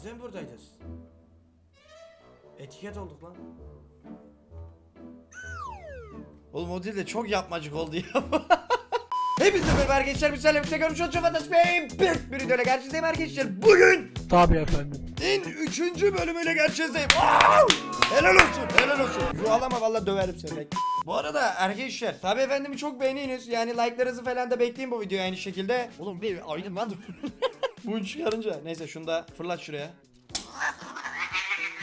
Siz de mi buradaydınız? Etiket olduk lan. Oğlum o değil de çok yapmacık oldu ya. Hepinize merhaba arkadaşlar. Bir selam tekrar çok çok fantastik bir bir videoyla karşınızdayım arkadaşlar. Bugün Tabii efendim. en üçüncü bölümüyle karşınızdayım. Wow! Helal olsun, helal olsun. Yuhalama valla döverim seni. Bu arada arkadaşlar tabi efendimi çok beğeniniz. Yani like'larınızı falan da bekleyin bu videoya aynı şekilde. Oğlum bir aydın lan. Bunu çıkarınca. Neyse şunu da fırlat şuraya.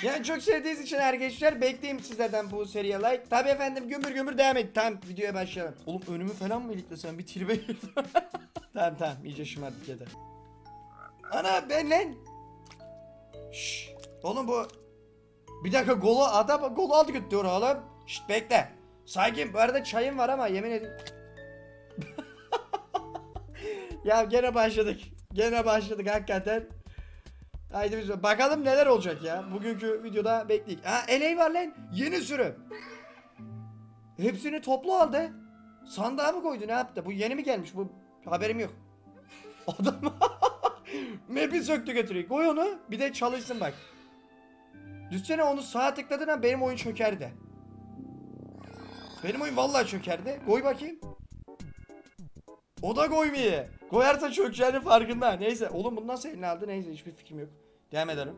Yani çok sevdiğiniz için arkadaşlar bekleyeyim sizlerden bu seriye like. Tabi efendim gümbür gümbür devam et. Tamam videoya başlayalım. Oğlum önümü falan mı iliklesem bir tribe girdim. tamam tamam iyice şımardık yeter. Ana ben lan. Şşş. Oğlum bu bir dakika golu adam golu aldı götürüyor oğlum. Şşt bekle. Sakin bu arada çayım var ama yemin edeyim. ya gene başladık. Gene başladık hakikaten. Haydi biz bakalım neler olacak ya. Bugünkü videoda bekleyik. Ha LA var lan. Yeni sürüm. Hepsini toplu aldı. Sandığa mı koydu ne yaptı? Bu yeni mi gelmiş? Bu haberim yok. Adam Map'i söktü götürüyor. Koy onu. Bir de çalışsın bak. Düşsene onu sağa tıkladın ha benim oyun çökerdi. Benim oyun vallahi çökerdi. Koy bakayım. O da koymuyor. Koyarsa çökeceğinin farkında. Neyse oğlum bunu nasıl eline aldı neyse hiçbir fikrim yok. Devam edelim.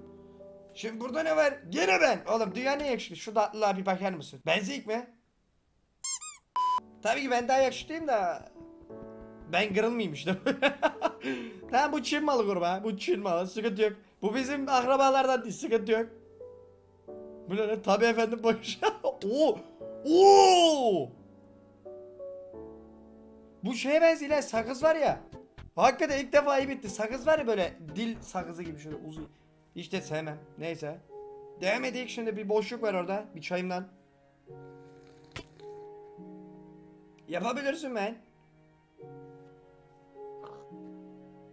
Şimdi burada ne var? Gene ben. Oğlum dünyanın en yakışıklı. Şu tatlılığa bir bakar mısın? Benzik mi? Tabii ki ben daha yakışıklıyım da ben kırılmayaymıştım. tamam bu Çin malı kurba. Bu Çin malı. Sıkıntı yok. Bu bizim akrabalardan değil. Sıkıntı yok. Bu ne? Tabii efendim boş. Oo! Oo! Bu şeye benziyor lan sakız var ya. Hakikaten ilk defa iyi bitti. Sakız var ya böyle dil sakızı gibi şöyle uzun. De sevmem. Neyse. Devam edelim şimdi bir boşluk var orada. Bir çayımdan. Yapabilirsin ben.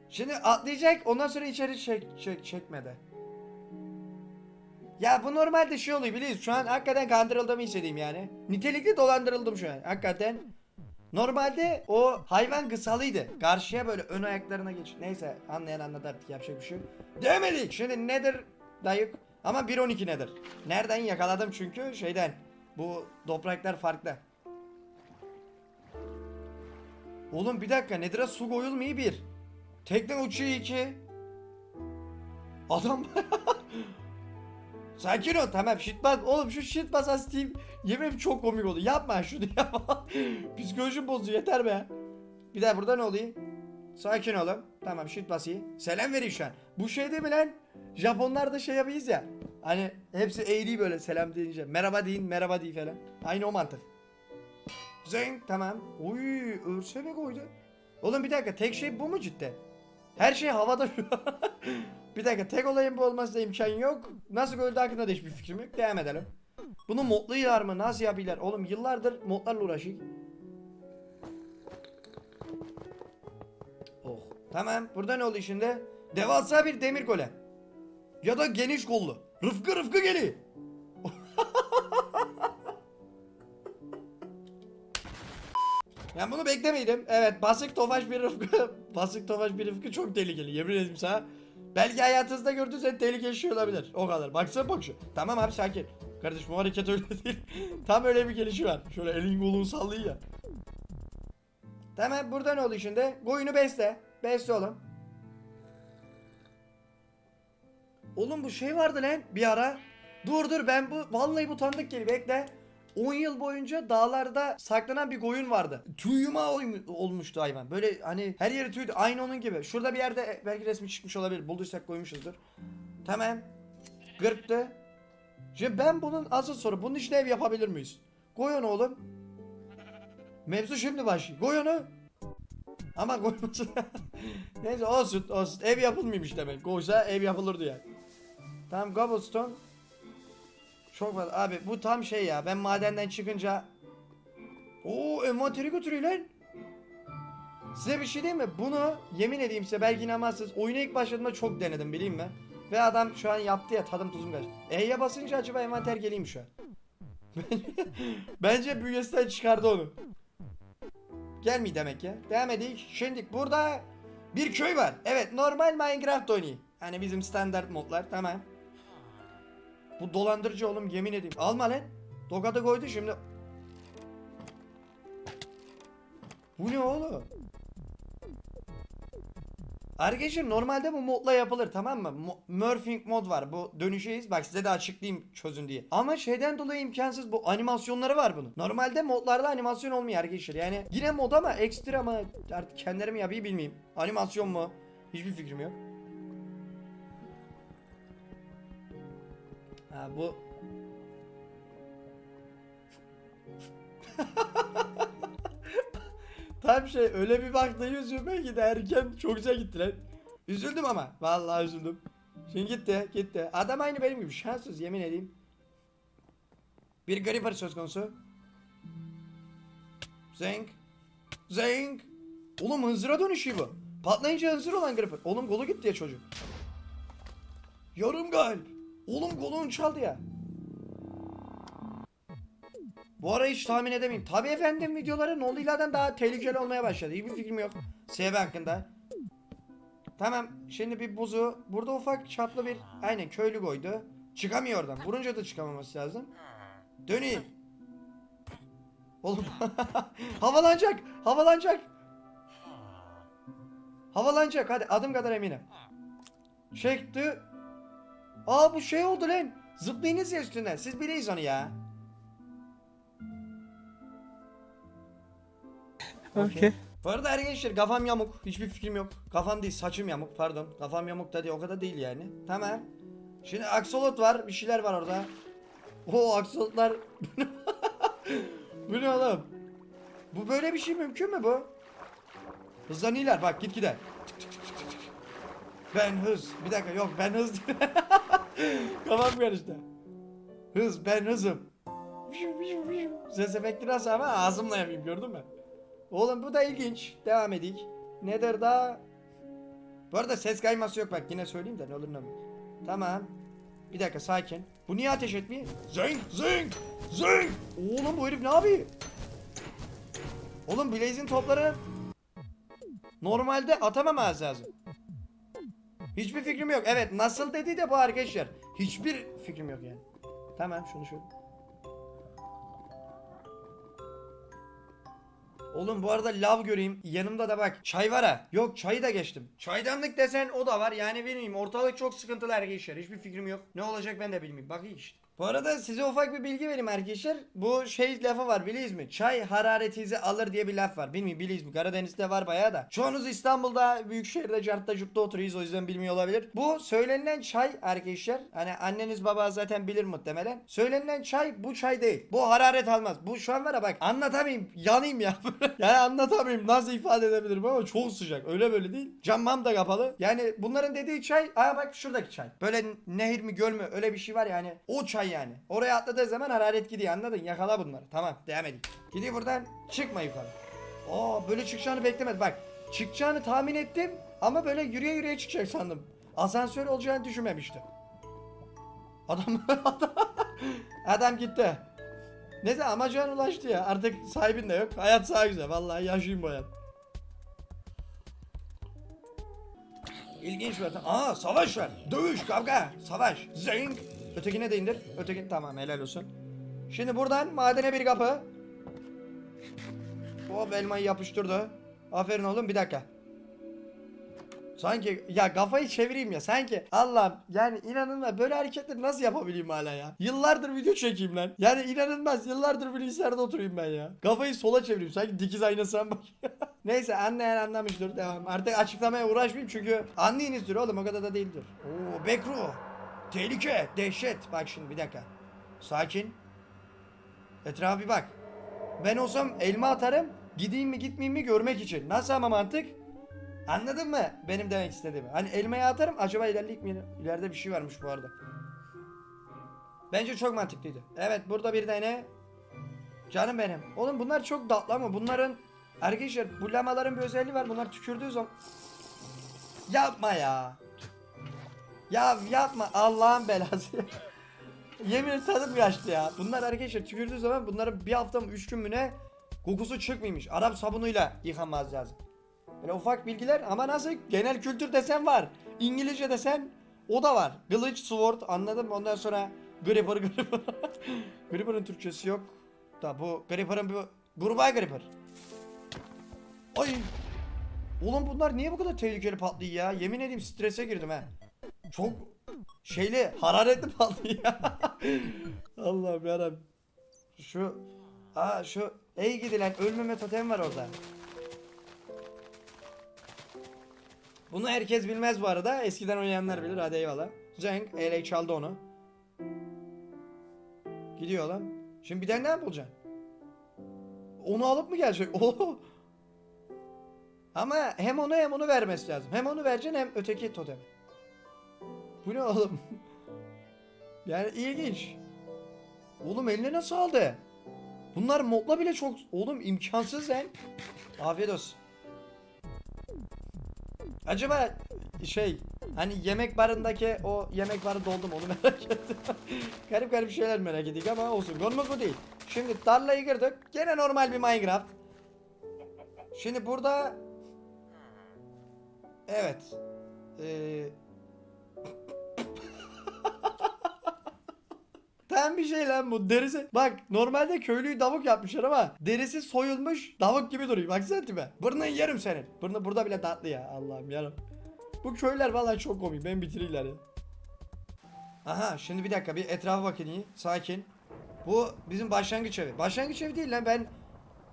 Şimdi atlayacak ondan sonra içeri çek, çek çekmedi. Ya bu normalde şey oluyor biliyorsun şu an hakikaten kandırıldığımı hissedeyim yani. Nitelikli dolandırıldım şu an hakikaten. Normalde o hayvan kısalıydı. Karşıya böyle ön ayaklarına geç. Neyse anlayan anladı artık yapacak bir şey yok. Demedik. Şimdi nedir dayık? Ama 1.12 nedir? Nereden yakaladım çünkü şeyden. Bu topraklar farklı. Oğlum bir dakika Nedir'e su koyulmuyor bir. Tekne uçuyor iki. Adam Sakin ol tamam shit bas. Oğlum şu shit bas Steam yemin çok komik oldu. Yapma şunu yapma. Psikolojim bozdu yeter be. Bir daha burada ne oluyor sakin olun tamam shit basayım selam vereyim şu an. Bu şey değil mi lan? Japonlar da şey yapıyız ya. Hani hepsi eğri böyle selam deyince. Merhaba deyin merhaba deyin falan. Aynı o mantık. Zeng tamam. Oy örse mi koydu. Oğlum bir dakika tek şey bu mu cidden? Her şey havada şu. Bir dakika tek olayın bu olmasına imkan yok. Nasıl öldü hakkında da hiçbir fikrim yok. Devam edelim. Bunu modluyorlar mı? Nasıl yapıyorlar? Oğlum yıllardır modlarla uğraşıyor. Oh. Tamam. Burada ne oldu şimdi? Devasa bir demir golem. Ya da geniş kollu. Rıfkı Rıfkı geliyor. Ben bunu beklemeydim. Evet basık tofaş bir Rıfkı. basık tofaş bir Rıfkı çok tehlikeli. Yemin ederim sana. Belki hayatınızda gördüysen tehlikeli şey olabilir. O kadar. Baksana bak şu. Tamam abi sakin. Kardeşim bu hareket öyle değil. Tam öyle bir gelişi var. Şöyle elin kolunu sallıyor ya. Tamam burada ne oldu şimdi? Koyunu besle. Besle oğlum. Oğlum bu şey vardı lan bir ara. Dur dur ben bu vallahi bu tanıdık geliyor bekle. 10 yıl boyunca dağlarda saklanan bir koyun vardı. Tüyüma olmuştu hayvan. Böyle hani her yeri tüydü. Aynı onun gibi. Şurada bir yerde belki resmi çıkmış olabilir. Bulduysak koymuşuzdur. Tamam. Gırttı. Şimdi ben bunun asıl soru. Bunun için ev yapabilir miyiz? Koy onu oğlum. Mevzu şimdi başlıyor. Koy onu. Ama koymasın. Neyse olsun olsun. Ev yapılmıyormuş demek. Koysa ev yapılırdı yani. Tamam cobblestone. Çok fazla. Abi bu tam şey ya. Ben madenden çıkınca Oo envanteri götürüyor lan. Size bir şey diyeyim mi? Bunu yemin edeyim size belki inanmazsınız. Oyuna ilk başladığımda çok denedim bileyim mi? Ve adam şu an yaptı ya tadım tuzum kaçtı. E'ye basınca acaba envanter geleyim şu an? Bence bünyesinden çıkardı onu. Gelmiyor demek ya. Devam edik. Şimdi burada bir köy var. Evet normal Minecraft oynayayım. Hani bizim standart modlar tamam. Bu dolandırıcı oğlum yemin edeyim. Alma lan. Tokadı koydu şimdi. Bu ne oğlum? Arkadaşlar normalde bu modla yapılır tamam mı? Mo- Murphing mod var. Bu dönüşeyiz. Bak size de açıklayayım çözün diye. Ama şeyden dolayı imkansız bu animasyonları var bunun. Normalde modlarda animasyon olmuyor arkadaşlar. Yani yine mod ama ekstra mı artık kendileri mi yapayım bilmeyeyim. Animasyon mu? Hiçbir fikrim yok. Ha bu Tam şey öyle bir baktı yüzüme ki de erken çok güzel gitti lan. Üzüldüm ama. Vallahi üzüldüm. Şimdi gitti gitti. Adam aynı benim gibi şanssız yemin edeyim. Bir Gripper söz konusu. Zeng. Zeng. Oğlum hınzıra dönüşüyor bu. Patlayınca hınzır olan Gripper. Oğlum golu gitti ya çocuk. Yarım galip. Oğlum golunu çaldı ya. Bu ara hiç tahmin edemeyim. Tabi efendim videoları Nolila'dan daha tehlikeli olmaya başladı. Hiçbir fikrim yok. SB hakkında. Tamam şimdi bir buzu. Burada ufak çaplı bir aynen köylü koydu. Çıkamıyor oradan. Vurunca da çıkamaması lazım. Döneyim. Oğlum havalanacak. Havalanacak. Havalanacak hadi adım kadar eminim. Çekti. Aa bu şey oldu lan. Zıplayınız ya üstüne. Siz bileyiz onu ya. Okay. Bu arada arkadaşlar kafam yamuk. Hiçbir fikrim yok. Kafam değil saçım yamuk pardon. Kafam yamuk da değil o kadar değil yani. Tamam. Şimdi aksolot var. Bir şeyler var orada. O aksolotlar. bu ne oğlum? Bu böyle bir şey mümkün mü bu? Hızlanıyorlar bak git gide. Ben hız. Bir dakika yok ben hız. Kafam karıştı. Hız ben hızım. Ses efekti nasıl ama ağzımla yapayım gördün mü? Oğlum bu da ilginç. Devam edik. Nedir daha? Bu arada ses kayması yok bak yine söyleyeyim de ne olur ne olmaz. Tamam. Bir dakika sakin. Bu niye ateş etmiyor? Zing zing zing. Oğlum bu herif ne yapıyor? Oğlum Blaze'in topları normalde atamamaz lazım. Hiçbir fikrim yok. Evet nasıl dedi de bu arkadaşlar. Hiçbir fikrim yok yani. Tamam şunu şöyle. Oğlum bu arada lav göreyim. Yanımda da bak çay var ha. Yok çayı da geçtim. Çaydanlık desen o da var. Yani bilmiyorum ortalık çok sıkıntılı arkadaşlar. Hiçbir fikrim yok. Ne olacak ben de bilmiyorum. Bakayım işte. Bu arada size ufak bir bilgi vereyim arkadaşlar. Bu şey lafı var biliyoruz mu? Çay hararetinizi alır diye bir laf var. Bilmiyorum biliyoruz mu? Karadeniz'de var bayağı da. Çoğunuz İstanbul'da, büyük şehirde, cartta cutta oturuyoruz o yüzden bilmiyor olabilir. Bu söylenilen çay arkadaşlar. Hani anneniz baba zaten bilir muhtemelen. Söylenilen çay bu çay değil. Bu hararet almaz. Bu şu an var ya bak anlatamayayım. Yanayım ya. yani anlatamayayım. Nasıl ifade edebilirim ama çok sıcak. Öyle böyle değil. Camam da kapalı. Yani bunların dediği çay. Aa bak şuradaki çay. Böyle nehir mi göl mü öyle bir şey var yani. O çay yani. Oraya atladığı zaman hararet gidiyor anladın? Yakala bunları. Tamam devam edin. Gidiyor buradan çıkma yukarı. Aa böyle çıkacağını beklemedim. Bak çıkacağını tahmin ettim ama böyle yürüye yürüye çıkacak sandım. Asansör olacağını düşünmemiştim. Adam adam, adam gitti. Neyse amacına ulaştı ya. Artık sahibin de yok. Hayat sağ güzel. Vallahi yaşayayım bu hayat. İlginç bir ortam. Aa savaş var. Dövüş, kavga, savaş. Zing. Ötekine de indir. Öteki tamam helal olsun. Şimdi buradan madene bir kapı. Hop elmayı yapıştırdı. Aferin oğlum bir dakika. Sanki ya kafayı çevireyim ya sanki Allah'ım yani inanılmaz böyle hareketleri nasıl yapabileyim hala ya Yıllardır video çekeyim lan Yani inanılmaz yıllardır bilgisayarda oturayım ben ya Kafayı sola çevireyim sanki dikiz aynasına bak Neyse anlayan anlamıştır devam Artık açıklamaya uğraşmayayım çünkü Anlayınızdır oğlum o kadar da değildir Oo Bekru Tehlike dehşet Bak şimdi bir dakika Sakin Etrafa bir bak Ben olsam elma atarım Gideyim mi gitmeyeyim mi görmek için Nasıl ama mantık Anladın mı benim demek istediğimi? Hani elmaya atarım acaba ilerleyip mi? İleride bir şey varmış bu arada. Bence çok mantıklıydı. Evet burada bir tane Canım benim. Oğlum bunlar çok tatlı ama bunların Arkadaşlar bu lamaların bir özelliği var. Bunlar tükürdüğü zaman Yapma ya. Ya yapma Allah'ın belası. Yemin ederim tadım kaçtı ya. Bunlar arkadaşlar tükürdüğü zaman bunların bir hafta mı üç gün mü ne kokusu çıkmıyormuş. Arap sabunuyla yıkanmaz lazım. Böyle ufak bilgiler ama nasıl genel kültür desen var. İngilizce desen o da var. Kılıç, sword anladın mı? Ondan sonra gripper, gripper. Gripper'ın Türkçesi yok. Da bu gripper'ın bu gruba gripper. Ay. Oğlum bunlar niye bu kadar tehlikeli patlıyor ya? Yemin edeyim strese girdim ha. Çok şeyli, hararetli patlıyor ya. Allah'ım yarabbim. Şu Aa şu ey gidilen ölmeme totem var orada. Bunu herkes bilmez bu arada. Eskiden oynayanlar bilir. Hadi eyvallah. Zenk ele çaldı onu. Gidiyor lan. Şimdi bir tane ne yapacaksın? Onu alıp mı gelecek? Oo. Ama hem onu hem onu vermesi lazım. Hem onu vereceksin hem öteki totemi. Bu ne oğlum? yani ilginç. Oğlum eline nasıl aldı? Bunlar modla bile çok... Oğlum imkansız lan. Afiyet olsun. Acaba şey hani yemek barındaki o yemek barı doldu mu onu merak ettim. garip garip şeyler merak ettik ama olsun konumuz bu değil. Şimdi tarlayı girdik. Gene normal bir Minecraft. Şimdi burada Evet. Ee... Tam bir şey lan bu derisi. Bak normalde köylüyü davuk yapmışlar ama derisi soyulmuş davuk gibi duruyor. Baksana tipe. Burnunu yerim senin. Burnu burada bile tatlı ya. Allah'ım yarım. Bu köyler vallahi çok komik. Ben bitirirler ya. Aha şimdi bir dakika bir etrafa bakın iyi. Sakin. Bu bizim başlangıç evi. Başlangıç evi değil lan ben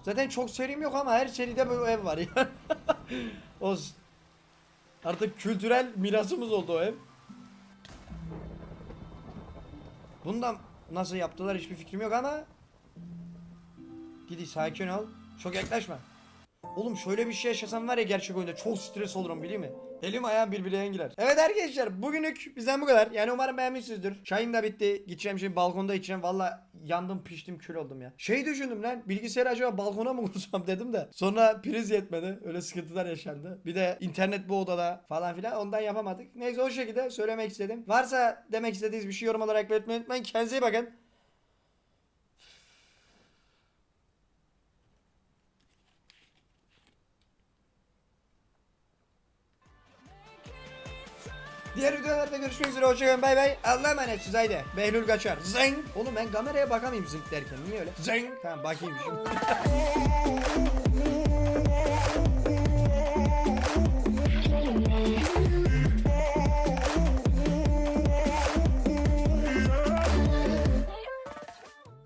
zaten çok serim yok ama her seride böyle ev var ya. Olsun. Artık kültürel mirasımız oldu o ev. Bundan nasıl yaptılar hiçbir fikrim yok ama Gidi sakin ol. Çok yaklaşma. Oğlum şöyle bir şey yaşasam var ya gerçek oyunda çok stres olurum biliyor musun? Elim ayağım birbirine girer. Evet arkadaşlar bugünlük bizden bu kadar. Yani umarım beğenmişsinizdir. Çayım da bitti. Gideceğim şimdi balkonda içeceğim. Valla yandım piştim kül oldum ya. Şey düşündüm lan bilgisayarı acaba balkona mı kursam dedim de. Sonra priz yetmedi. Öyle sıkıntılar yaşandı. Bir de internet bu odada falan filan ondan yapamadık. Neyse o şekilde söylemek istedim. Varsa demek istediğiniz bir şey yorum olarak belirtmeyi unutmayın. Kendinize iyi bakın. Diğer videolarda görüşmek üzere. Hoşçakalın. Bay bay. Allah'a emanetsiniz. Haydi. Behlül kaçar. Zeng. Oğlum ben kameraya bakamayayım zınk derken. Niye öyle? Zeng. Tamam bakayım şimdi.